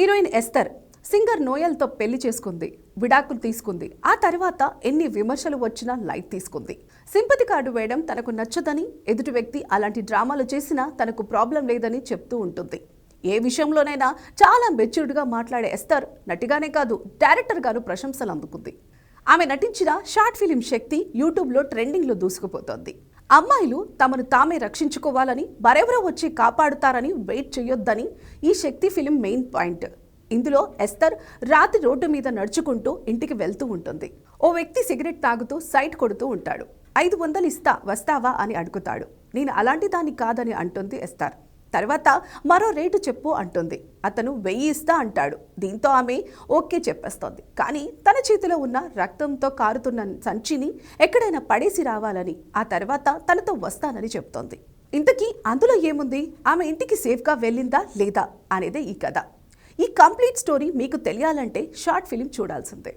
Heroine Esther singer నోయల్తో పెళ్ళి చేసుకుంది విడాకులు తీసుకుంది. ఆ తర్వాత ఎన్ని విమర్శలు వచ్చినా లైట్ తీసుకుంది. సింపతి కార్డు వేయడం తనకు నచ్చదని ఎదుటి వ్యక్తి అలాంటి డ్రామాలు చేసినా తనకు ప్రాబ్లం లేదని చెప్తూ ఉంటుంది. ఏ విషయంలోనైనా చాలా మెచ్యూర్డ్గా మాట్లాడే ఎస్తర్ నటిగానే కాదు డైరెక్టర్ గారు ప్రశంసలు అందుకుంది. ఆమె నటించిన షార్ట్ ఫిలిం శక్తి యూట్యూబ్లో ట్రెండింగ్లో దూసుకుపోతోంది. అమ్మాయిలు తమను తామే రక్షించుకోవాలని మరెవరో వచ్చి కాపాడుతారని వెయిట్ చేయొద్దని ఈ శక్తి ఫిలిం మెయిన్ పాయింట్. ఇందులో ఎస్తర్ రాత్రి రోడ్డు మీద నడుచుకుంటూ ఇంటికి వెళ్తూ ఉంటుంది. ఓ వ్యక్తి సిగరెట్ తాగుతూ సైట్ కొడుతూ ఉంటాడు. ఐదు వందలు ఇస్తా వస్తావా అని అడుగుతాడు. నేను అలాంటి దాన్ని కాదని అంటుంది ఎస్తర్. తర్వాత మరో రేటు చెప్పు అంటుంది. అతను వెయ్యి ఇస్తా అంటాడు. దీంతో ఆమె ఓకే చెప్పేస్తోంది. కానీ తన చేతిలో ఉన్న రక్తంతో కారుతున్న సంచిని ఎక్కడైనా పడేసి రావాలని ఆ తర్వాత తనతో వస్తానని చెప్తోంది. ఇంతకీ అందులో ఏముంది? ఆమె ఇంటికి సేఫ్గా వెళ్ళిందా లేదా? అనేదే ఈ కథ. ఈ కంప్లీట్ స్టోరీ మీకు తెలియాలంటే షార్ట్ ఫిలిం చూడాల్సిందే.